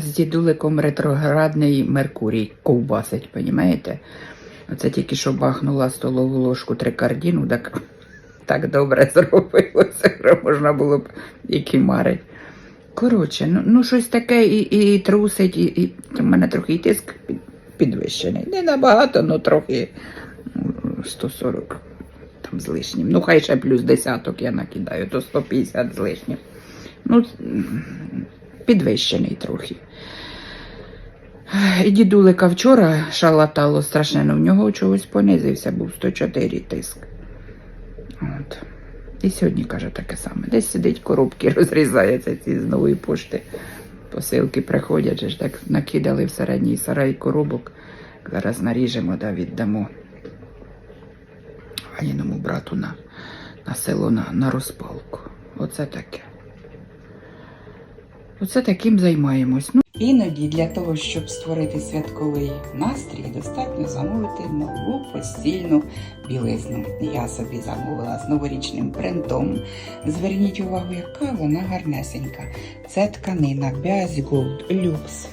З дідуликом ретроградний Меркурій ковбасить, понімаєте? Оце тільки що бахнула столову ложку трикардіну, так, так добре зробилося, що можна було б і кимарить. Коротше, ну, ну щось таке і, і, трусить, і, і у мене трохи і тиск підвищений. Не набагато, але трохи 140 там з лишнім. Ну, хай ще плюс десяток я накидаю, то 150 з лишнім. Ну, підвищений трохи. І дідулика вчора шалатало страшенно, в нього чогось понизився, був 104 тиск. От. І сьогодні каже таке саме. Десь сидить коробки, розрізаються ці з нової пошти. Посилки приходять, же ж так накидали в середній сарай коробок. Зараз наріжемо да віддамо Аніному брату на, на село на, на розпалку. Оце таке. Оце таким займаємось. Ну, Іноді для того, щоб створити святковий настрій, достатньо замовити нову постільну білизну. Я собі замовила з новорічним принтом. Зверніть увагу, яка вона гарнесенька. Це тканина Bias Gold Lux.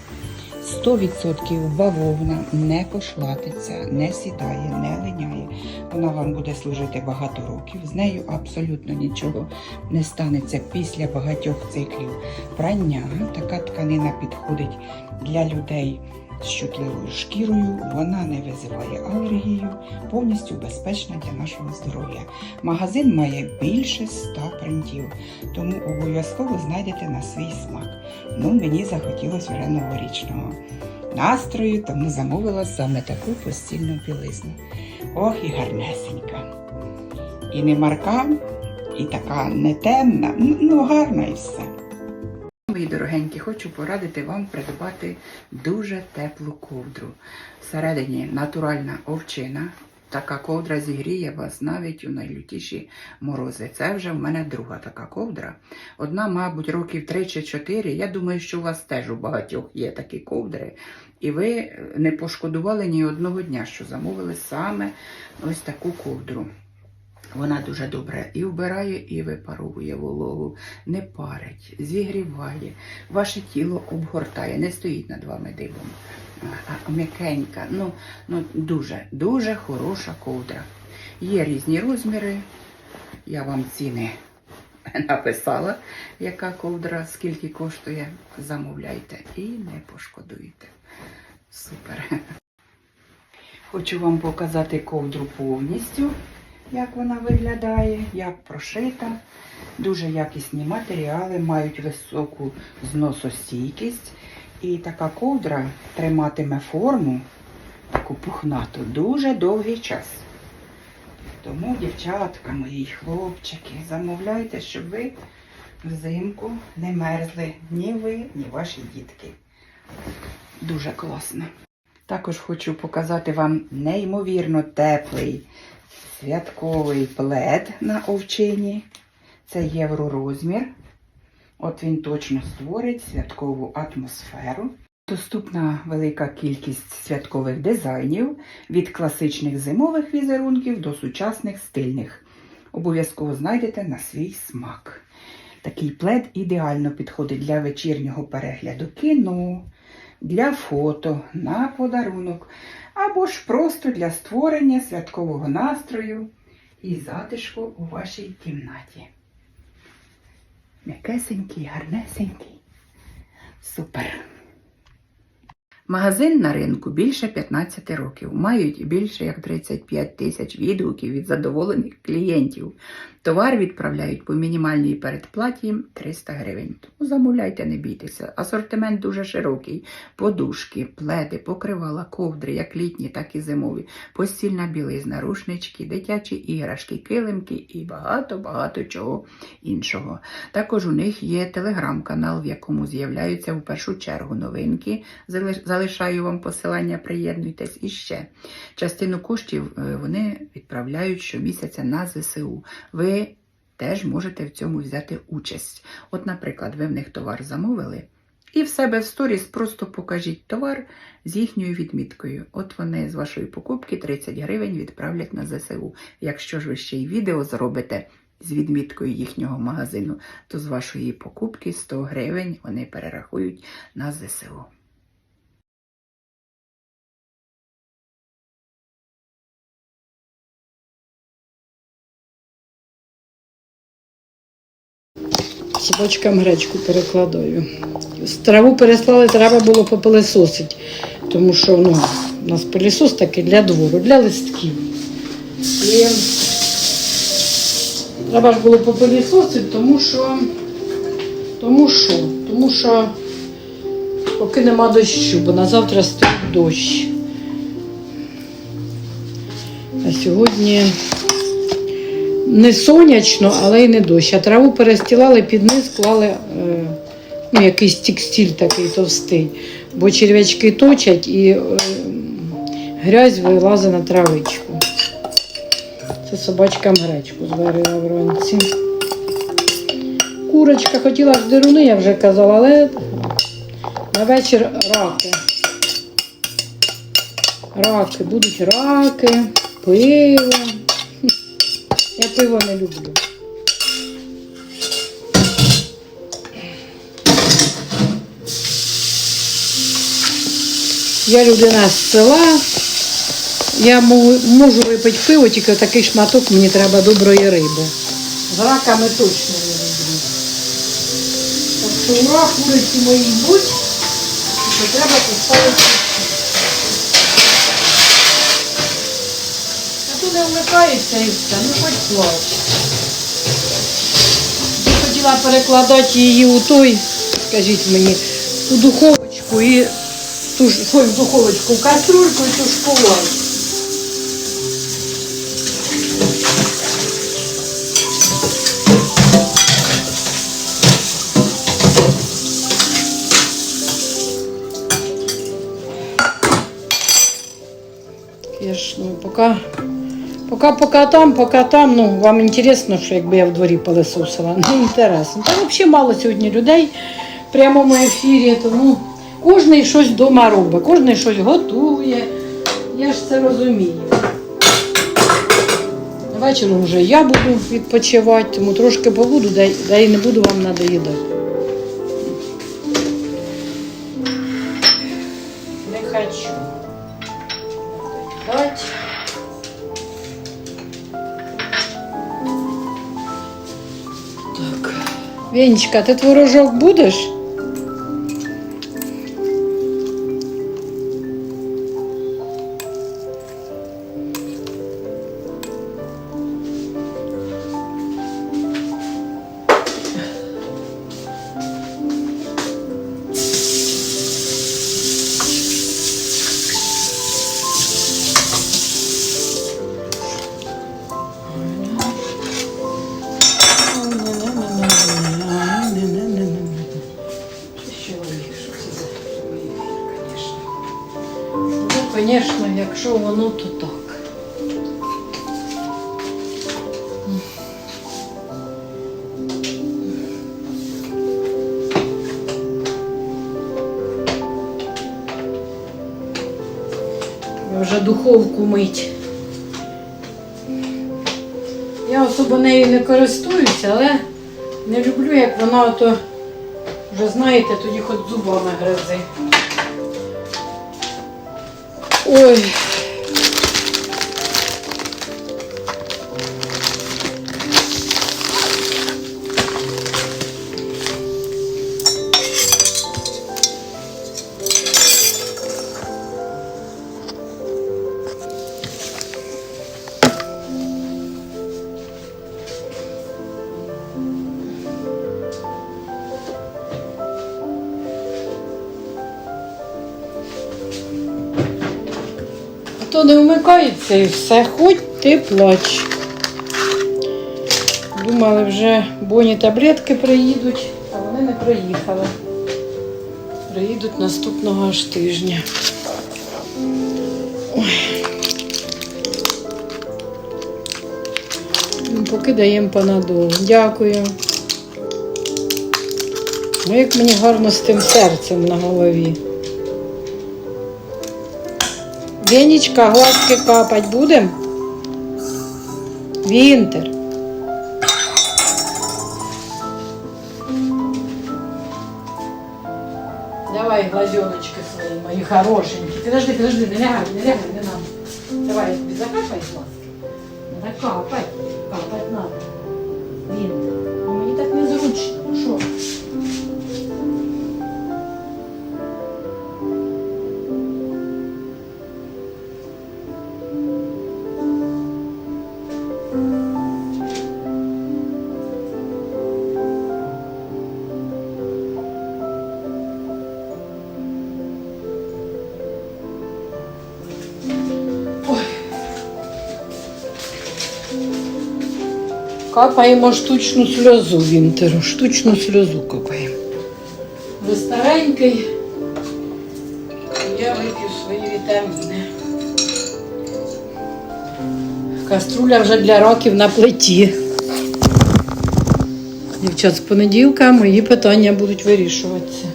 100% бавовна не пошлатиться, не сідає, не линяє. Вона вам буде служити багато років. З нею абсолютно нічого не станеться після багатьох циклів прання. Така тканина підходить для людей з чутливою шкірою. Вона не визиває алергію, повністю безпечна для нашого здоров'я. Магазин має більше 100 принтів, тому обов'язково знайдете на свій смак. Ну, мені захотілося вже новорічного настрою, тому замовила саме таку постільну білизну. Ох, і гарнесенька. І не марка, і така не темна, ну, ну гарна і все. Мої дорогенькі, хочу порадити вам придбати дуже теплу ковдру. Всередині натуральна овчина. Така ковдра зігріє вас навіть у найлютіші морози. Це вже в мене друга така ковдра. Одна, мабуть, років 3 чи 4. Я думаю, що у вас теж у багатьох є такі ковдри. І ви не пошкодували ні одного дня, що замовили саме ось таку ковдру. Вона дуже добре і вбирає, і випаровує вологу, не парить, зігріває, ваше тіло обгортає, не стоїть над вами дивом. М'якенька, ну, ну дуже, дуже хороша ковдра. Є різні розміри. Я вам ціни написала, яка ковдра, скільки коштує. Замовляйте і не пошкодуєте. Супер. Хочу вам показати ковдру повністю як вона виглядає, як прошита. Дуже якісні матеріали, мають високу зносостійкість. І така ковдра триматиме форму, таку пухнату, дуже довгий час. Тому, дівчатка, мої хлопчики, замовляйте, щоб ви взимку не мерзли ні ви, ні ваші дітки. Дуже класно. Також хочу показати вам неймовірно теплий святковий плед на овчині. Це євророзмір. От він точно створить святкову атмосферу. Доступна велика кількість святкових дизайнів від класичних зимових візерунків до сучасних стильних. Обов'язково знайдете на свій смак. Такий плед ідеально підходить для вечірнього перегляду кіно, для фото, на подарунок або ж просто для створення святкового настрою і затишку у вашій кімнаті. М'якесенький, гарнесенький. Супер. Магазин на ринку більше 15 років. Мають більше як 35 тисяч відгуків від задоволених клієнтів. Товар відправляють по мінімальній передплаті 300 гривень. Тому замовляйте, не бійтеся. Асортимент дуже широкий. Подушки, пледи, покривала, ковдри, як літні, так і зимові, постільна білизна, рушнички, дитячі іграшки, килимки і багато-багато чого іншого. Також у них є телеграм-канал, в якому з'являються в першу чергу новинки. Залиш- Залишаю вам посилання, приєднуйтесь і ще. Частину коштів е, вони відправляють щомісяця на ЗСУ. Ви теж можете в цьому взяти участь. От, наприклад, ви в них товар замовили. І в себе в сторіс просто покажіть товар з їхньою відміткою. От вони з вашої покупки 30 гривень відправлять на ЗСУ. Якщо ж ви ще й відео зробите з відміткою їхнього магазину, то з вашої покупки 100 гривень вони перерахують на ЗСУ. Собачкам гречку перекладаю. Траву переслали, треба було попилисосити, тому що ну, у нас пилісос такий для двору, для листків. І треба ж було попилісосити, тому що, тому що, тому що поки нема дощу, бо на завтра стоїть дощ. А сьогодні не сонячно, але й не дощ. А траву перестілали під низ, клали е, ну, якийсь текстиль такий товстий, бо черв'ячки точать і е, грязь вилазить на травичку. Це собачкам гречку зварила вранці. Курочка хотіла ж дируни, я вже казала, але на вечір раки. Раки, будуть раки, пиво. Я пиво не люблю. Я людина з села. Я можу випити пиво, тільки такий шматок мені треба доброї риби. З раками точно не люблю. Так що ура, куриці мої будь, що треба поставити. Не вмикається і все, ну хоч плач. Я хотіла перекладати її у той, скажіть мені, у духовочку і туш, ой, в духовочку, в каструльку і тушкувати. Поки, поки там, поки там, ну, вам інтересно, що якби я в дворі пилисосила? Не інтересно. Та взагалі мало сьогодні людей в прямому ефірі, тому кожен щось вдома робить, кожен щось готує. Я ж це розумію. Вечором вже я буду відпочивати, тому трошки побуду, да, й- не буду вам надоїдати. Венечка, ти творожок будеш? Воно, то так. Вже духовку мить. Я особо нею не користуюся, але не люблю, як вона ото, вже знаєте, тоді хоч зубами гризи. Ой. І все, хоч ти плач. Думали, вже боні таблетки приїдуть, а вони не приїхали. Приїдуть наступного аж тижня. Ой. Ну, Поки даємо панадол. Дякую. Ну, як мені гарно з тим серцем на голові. Денечка, глазки капать будем? Винтер. Давай глазеночки свои, мои хорошенькие. Подожди, подожди, не лягай, не лягай, надо. Давай, без закапай глазки. Закапай. Капаємо штучну сльозу вінтеру, штучну сльозу капаємо. Ви старенький, я вип'ю свої вітаміни. Каструля вже для років на плиті. Дівчат, з понеділка мої питання будуть вирішуватися.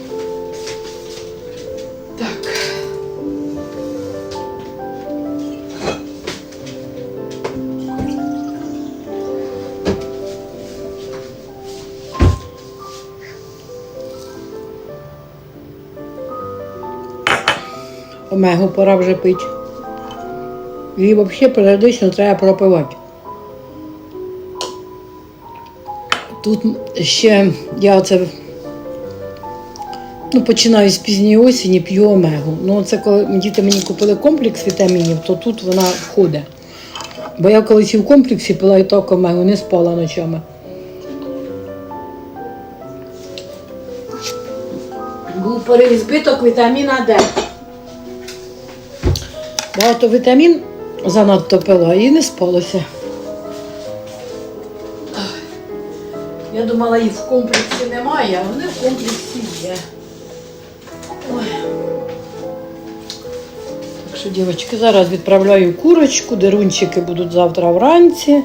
Омегу пора вже пити. Її взагалі періодично треба пропивати. Тут ще я оце ну, починаю з пізньої осені, п'ю омегу. Ну, це коли діти мені купили комплекс вітамінів, то тут вона входить. Бо я колись і в комплексі пила і так омегу, не спала ночами. Був переізбиток вітаміна Д. Багато вітамін занадто пила і не спалося. Я думала, їх в комплексі немає, а вони в комплексі є. Ой. Так що, дівчатки, зараз відправляю курочку, дерунчики будуть завтра вранці.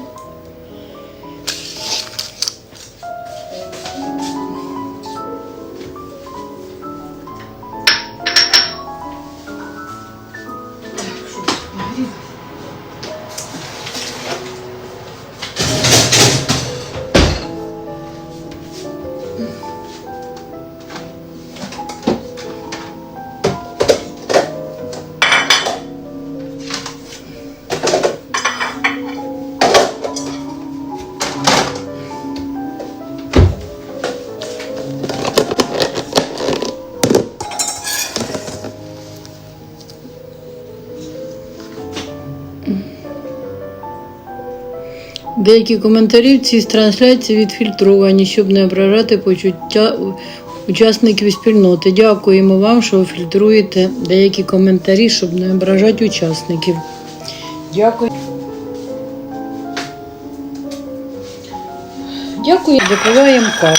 Деякі коментарі в цій трансляції відфільтровані, щоб не ображати почуття учасників спільноти. Дякуємо вам, що ви фільтруєте деякі коментарі, щоб не ображати учасників. Дякую. Дякую, допиваємо каву.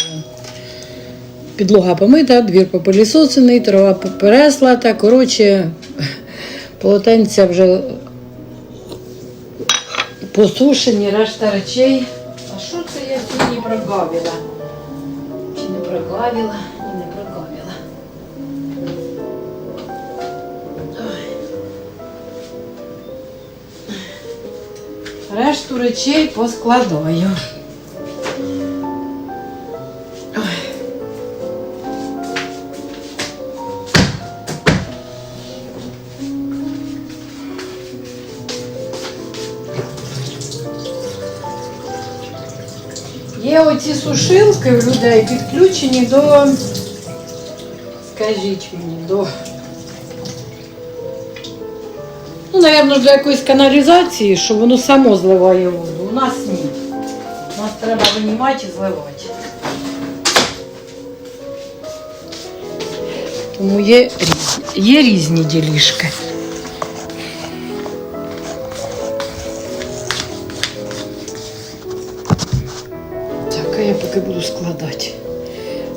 Підлога помита, двір попилісосений, трава переслата. Коротше, полотенця вже посушені, решта речей. А що це я сьогодні прогавила? Чи не прогавила? і не прогавила. Решту речей поскладаю. Є оці сушилки в людей підключені до, скажіть мені, до, ну, напевно, для якоїсь каналізації, що воно само зливає воду. У нас ні. У нас треба винімати і зливати. Тому є є різні ділішки. Поки.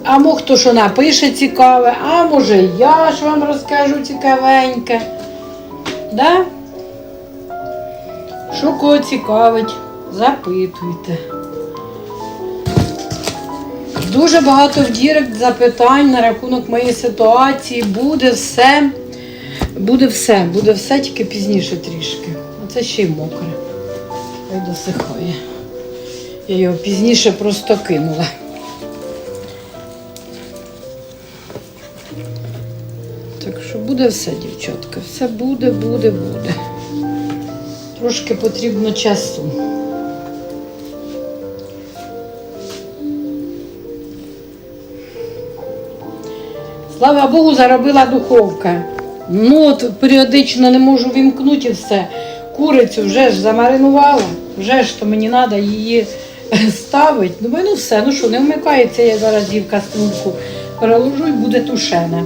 А мо хто що напише цікаве, а може я ж вам розкажу цікавеньке. Да? Що кого цікавить, запитуйте. Дуже багато в Дірект запитань на рахунок моєї ситуації. Буде все. Буде все, буде все тільки пізніше трішки. Оце ще й мокре. Хай досихає. Я його пізніше просто кинула. Буде все, дівчатка. Все буде, буде, буде. Трошки потрібно часу. Слава Богу, заробила духовка. Ну от періодично не можу вімкнути і все. Курицю вже ж замаринувала, вже ж то мені треба її ставити. Думаю, ну все, ну що, не вмикається, я зараз її в каструльку переложу і буде тушена.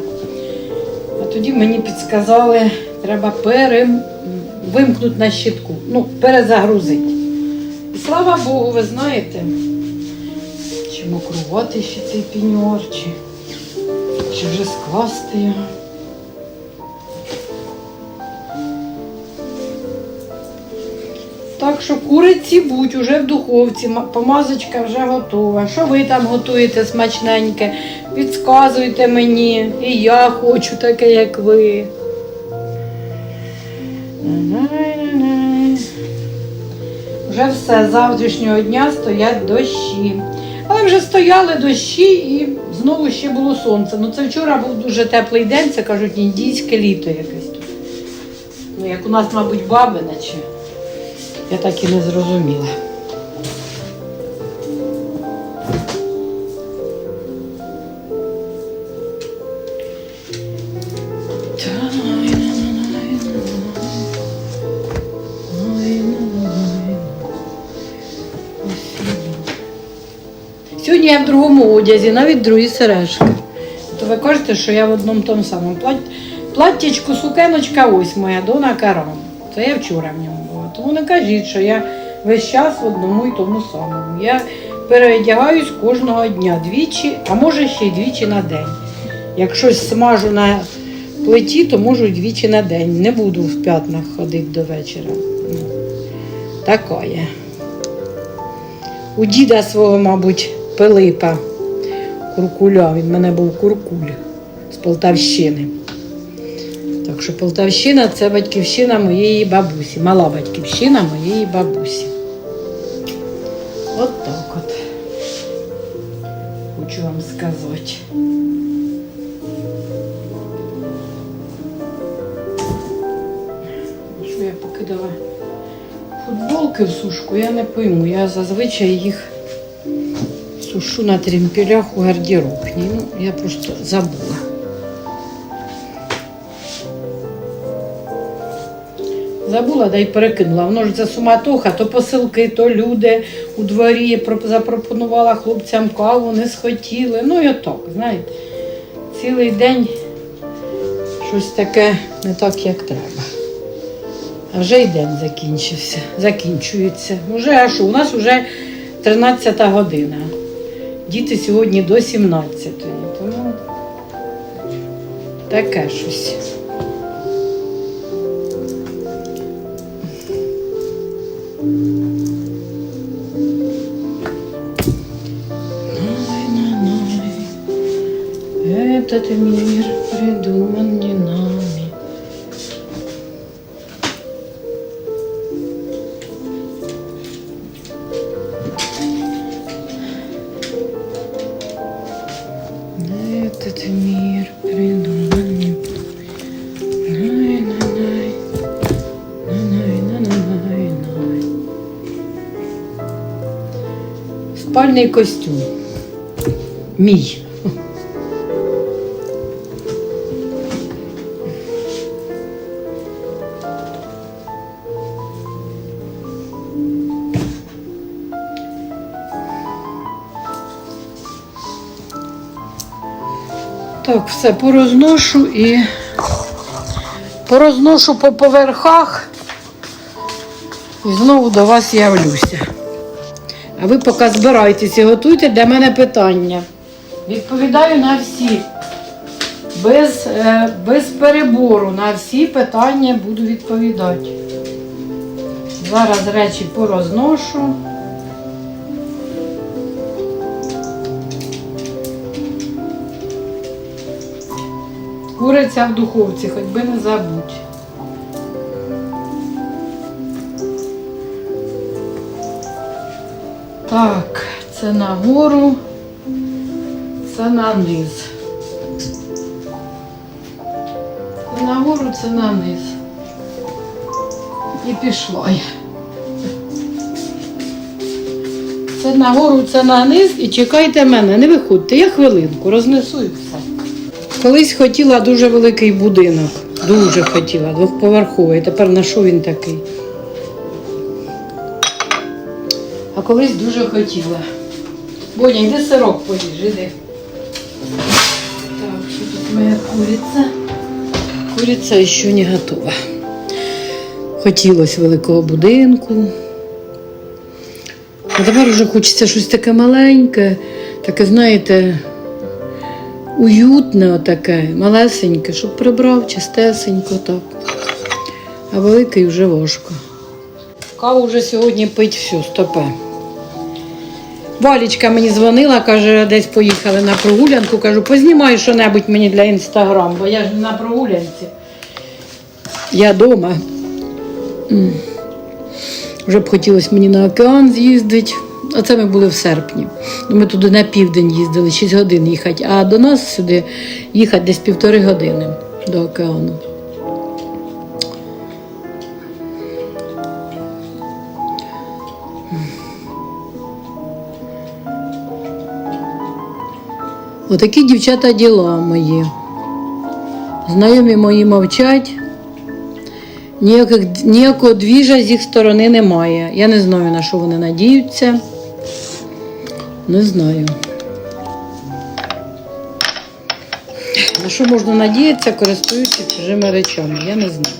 Тоді мені підсказали, треба перем... вимкнути на щитку, ну, перезагрузити. І слава Богу, ви знаєте, чи мокрувати ще цей піньор, чи, чи вже скласти його. Так що куриці будь уже в духовці, помазочка вже готова. Що ви там готуєте смачненьке? Підказуйте мені, і я хочу таке, як ви. Вже все, з завтрашнього дня стоять дощі. Але вже стояли дощі і знову ще було сонце. Ну це вчора був дуже теплий день, це кажуть, індійське літо якесь тут. Ну, як у нас, мабуть, баби, наче. Я так і не зрозуміла. Сьогодні я в другому одязі, навіть другі сережки. То ви кажете, що я в одному тому самому. Платтячку, сукеночка ось моя дона Карам. Це я вчора в ньому. Тому не кажіть, що я весь час в одному і тому самому. Я переодягаюсь кожного дня двічі, а може ще й двічі на день. Як щось смажу на плиті, то можу двічі на день. Не буду в п'ятнах ходити до вечора. Ну, Такое. У діда свого, мабуть, Пилипа Куркуля. Він в мене був куркуль з Полтавщини. Так що Полтавщина це батьківщина моєї бабусі, мала батьківщина моєї бабусі. От так от. Хочу вам сказати. Що я покидала футболки в сушку, я не пойму. Я зазвичай їх сушу на тремпелях у гардеробній. Ну, я просто забула. Забула, да й перекинула. Воно ж це суматоха, то посилки, то люди у дворі запропонувала хлопцям каву, не схотіли. Ну і отак, знаєте. Цілий день щось таке не так, як треба. А вже й день закінчився, закінчується. Уже а що? У нас вже 13 година. Діти сьогодні до 17. Тому таке щось. Этот мир придуман не нами. Этот мир придуман не Най, най, най. Най, най, най, най. Спальний костюм. Мій. Так, все порозношу і порозношу по поверхах і знову до вас явлюся. А ви поки збирайтесь і готуйте для мене питання. Відповідаю на всі. Без, е, без перебору на всі питання буду відповідати. Зараз речі порозношу. Куриця в духовці, хоч би не забудь. Так, це нагору, це на низ. Це нагору, це на низ. І пішла я. Це нагору, це на низ і чекайте мене, не виходьте, я хвилинку, рознесу і все. Колись хотіла дуже великий будинок. Дуже хотіла, двохповерховий. Тепер на що він такий? А колись дуже хотіла. Боня, йди сирок поїж, іди. Так, що тут моя куриця? Куриця ще не готова. Хотілося великого будинку. А тепер вже хочеться щось таке маленьке, таке, знаєте, уютне таке, малесеньке, щоб прибрав чистесенько так. А великий вже важко. Каву вже сьогодні пить все, стопе. Валічка мені дзвонила, каже, десь поїхали на прогулянку. Кажу, познімай що-небудь мені для інстаграм, бо я ж на прогулянці. Я вдома. Вже б хотілося мені на океан з'їздити. А це ми були в серпні. Ми туди на південь їздили, 6 годин їхати, а до нас сюди їхати десь півтори години до океану. Отакі дівчата діла мої. Знайомі мої мовчать. Ніяких, ніякого двіжа з їх сторони немає. Я не знаю, на що вони надіються. Не знаю. На що можна надіятися, користуючись чужими речами? Я не знаю.